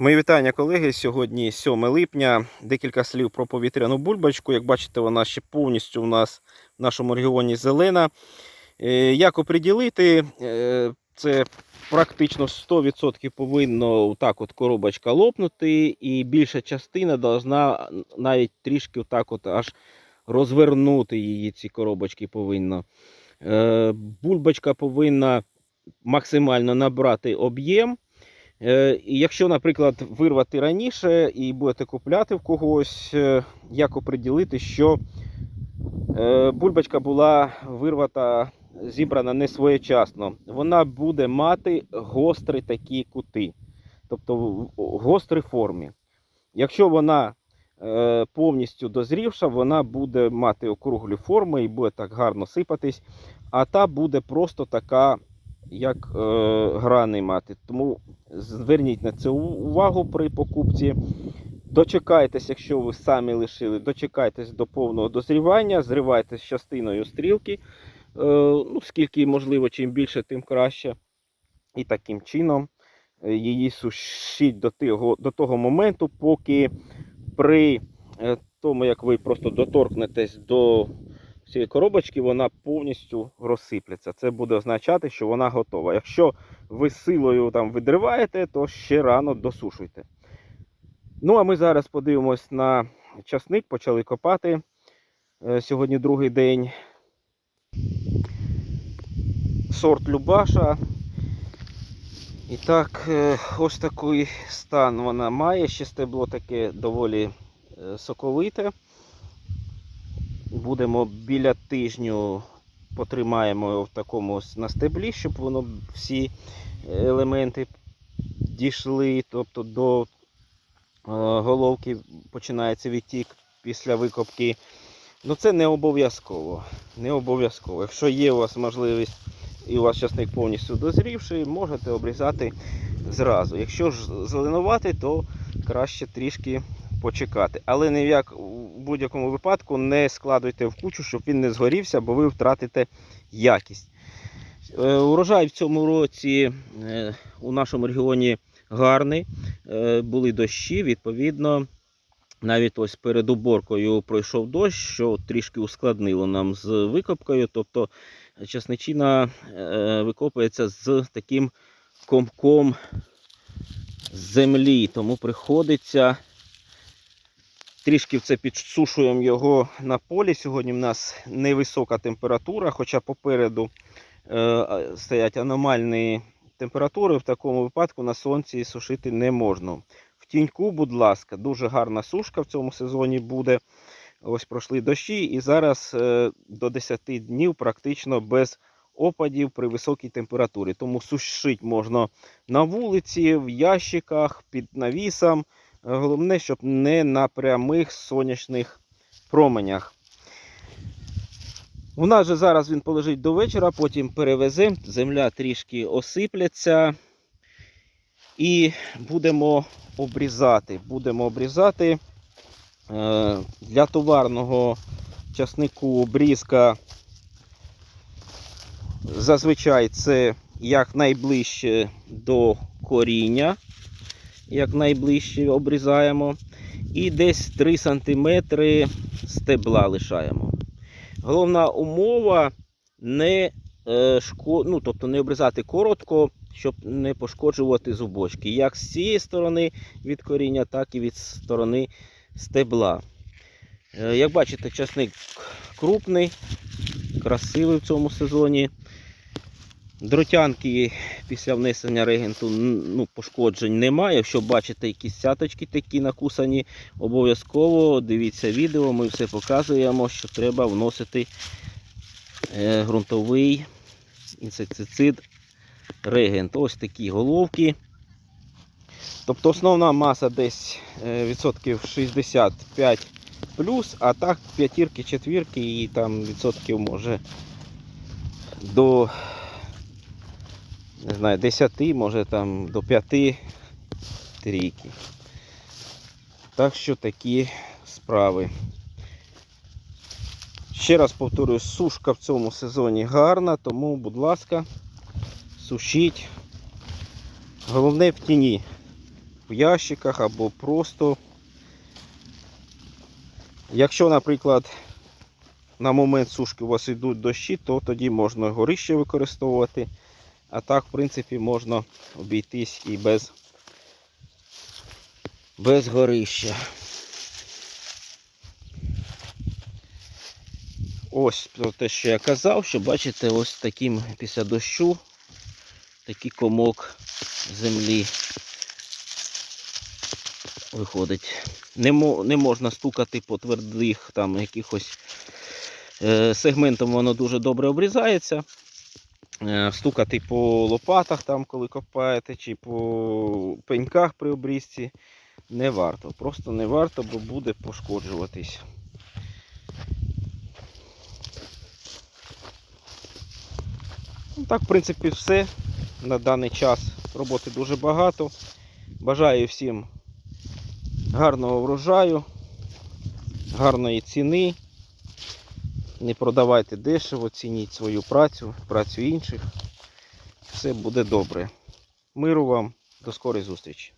Мої вітання, колеги. Сьогодні 7 липня. Декілька слів про повітряну бульбочку. Як бачите, вона ще повністю у нас в нашому регіоні зелена. Е, Як оприділити? Е, Це практично 100% повинно так от коробочка лопнути, і більша частина должна навіть трішки так от аж розвернути її. Ці коробочки повинно. Е, Бульбочка повинна максимально набрати об'єм. Е, і Якщо, наприклад, вирвати раніше і будете купляти в когось, е, як оприділити, що е, бульбочка була вирвата, зібрана не своєчасно, вона буде мати гострі такі кути, тобто в гострій формі. Якщо вона повністю дозрівша, вона буде мати округлі форми і буде так гарно сипатись, а та буде просто така, як е, грани мати. Тому зверніть на це увагу при покупці. Дочекайтесь, якщо ви самі лишили, дочекайтесь до повного дозрівання, зривайте з частиною стрілки. Е, ну, скільки можливо, чим більше, тим краще. І таким чином е, її сушіть до того, до того моменту, поки при е, тому, як ви просто доторкнетесь до цієї коробочки, вона повністю розсипляться. Це буде означати, що вона готова. Якщо ви силою там видриваєте, то ще рано досушуйте. Ну, а ми зараз подивимось на часник, почали копати. Е, Сьогодні другий день. Сорт Любаша. І так, е, ось такий стан вона має. Ще стебло таке доволі е, соковите. Будемо біля тижню потримаємо його в такому на стеблі, щоб воно всі елементи дійшли, тобто до е, головки починається відтік після викопки. Ну це не обов'язково. Не обов'язково. Якщо є у вас можливість і у вас часник повністю дозрівший, можете обрізати зразу. Якщо ж зеленувати, то краще трішки почекати. Але ні в як у будь-якому випадку не складуйте в кучу, щоб він не згорівся, бо ви втратите якість. Е, Урожай в цьому році е, у нашому регіоні гарний. Е, Були дощі, відповідно. Навіть ось перед уборкою пройшов дощ, що трішки ускладнило нам з викопкою. Тобто часничина е, викопується з таким комком землі, тому приходиться трішки це підсушуємо його на полі. Сьогодні в нас невисока температура, хоча попереду е, стоять аномальні температури. В такому випадку на сонці сушити не можна. В тіньку, будь ласка, дуже гарна сушка в цьому сезоні буде. Ось пройшли дощі, і зараз е, до 10 днів практично без опадів при високій температурі. Тому сушити можна на вулиці, в ящиках, під навісом. Головне, щоб не на прямих сонячних променях. У нас же зараз він полежить до вечора, потім перевеземо, земля трішки осипляться. І будемо обрізати. Будемо обрізати е, для товарного часнику обрізка. Зазвичай це як найближче до коріння, як найближче обрізаємо. І десь 3 см стебла лишаємо. Головна умова не, е, шко... ну, тобто не обрізати коротко, щоб не пошкоджувати зубочки. Як з цієї сторони від коріння, так і від сторони стебла. Е, Як бачите, часник крупний, красивий в цьому сезоні. Дротянки після внесення регенту ну, пошкоджень немає. Якщо бачите якісь цяточки такі накусані, обов'язково дивіться відео, ми все показуємо, що треба вносити е, ґрунтовий інсектицид регент. Ось такі головки. Тобто основна маса десь е, відсотків 65 плюс, а так п'ятірки, четвірки і там відсотків може до не знаю, 10, може там до 5 трійки. Так що такі справи. Ще раз повторюю, сушка в цьому сезоні гарна, тому, будь ласка, сушіть. Головне в тіні. в ящиках або просто. Якщо, наприклад, на момент сушки у вас йдуть дощі, то тоді можна горище використовувати. А так, в принципі, можна обійтись і без, без горища. Ось про те, що я казав, що бачите, ось таким після дощу такий комок землі виходить. Не, не можна стукати по твердих там якихось е, сегментом воно дуже добре обрізається. Е, стукати по лопатах, там, коли копаєте, чи по пеньках при обрізці не варто. Просто не варто, бо буде пошкоджуватись. Ну, так, в принципі, все. На даний час роботи дуже багато. Бажаю всім гарного врожаю, гарної ціни. Не продавайте дешево, цініть свою працю, працю інших. Все буде добре. Миру вам, до скорої зустрічі.